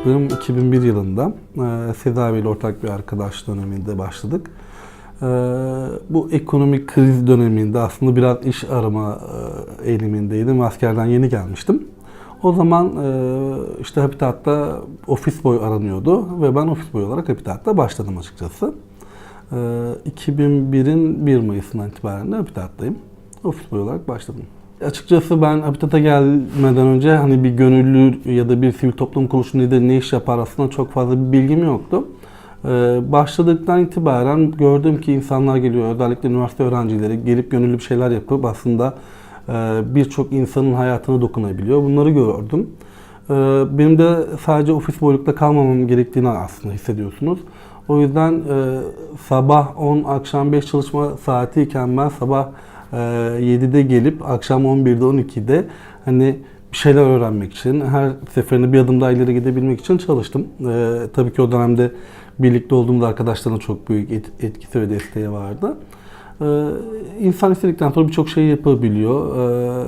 Başladığım 2001 yılında e, ile ortak bir arkadaş döneminde başladık. E, bu ekonomik kriz döneminde aslında biraz iş arama e, eğilimindeydim. Askerden yeni gelmiştim. O zaman e, işte Habitat'ta ofis boy aranıyordu ve ben ofis boy olarak Habitat'ta başladım açıkçası. E, 2001'in 1 Mayıs'ından itibaren de Habitat'tayım. Ofis boy olarak başladım. Açıkçası ben Habitat'a gelmeden önce hani bir gönüllü ya da bir sivil toplum kuruluşu nedir, ne iş yapar aslında çok fazla bir bilgim yoktu. Ee, başladıktan itibaren gördüm ki insanlar geliyor, özellikle üniversite öğrencileri gelip gönüllü bir şeyler yapıp aslında e, birçok insanın hayatına dokunabiliyor. Bunları gördüm. Ee, benim de sadece ofis boylukta kalmamam gerektiğini aslında hissediyorsunuz. O yüzden e, sabah 10, akşam 5 çalışma saati iken ben sabah 7'de gelip akşam 11'de 12'de hani bir şeyler öğrenmek için, her seferinde bir adım daha ileri gidebilmek için çalıştım. E, tabii ki o dönemde birlikte olduğumda arkadaşlarına çok büyük et- etkisi ve desteği vardı. Ee, insan istedikten sonra birçok şey yapabiliyor. Ee,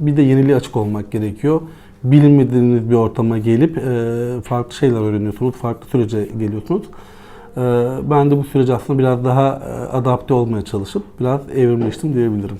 bir de yeniliğe açık olmak gerekiyor. Bilmediğiniz bir ortama gelip e, farklı şeyler öğreniyorsunuz, farklı sürece geliyorsunuz. Ee, ben de bu sürece aslında biraz daha e, adapte olmaya çalışıp biraz evrimleştim diyebilirim.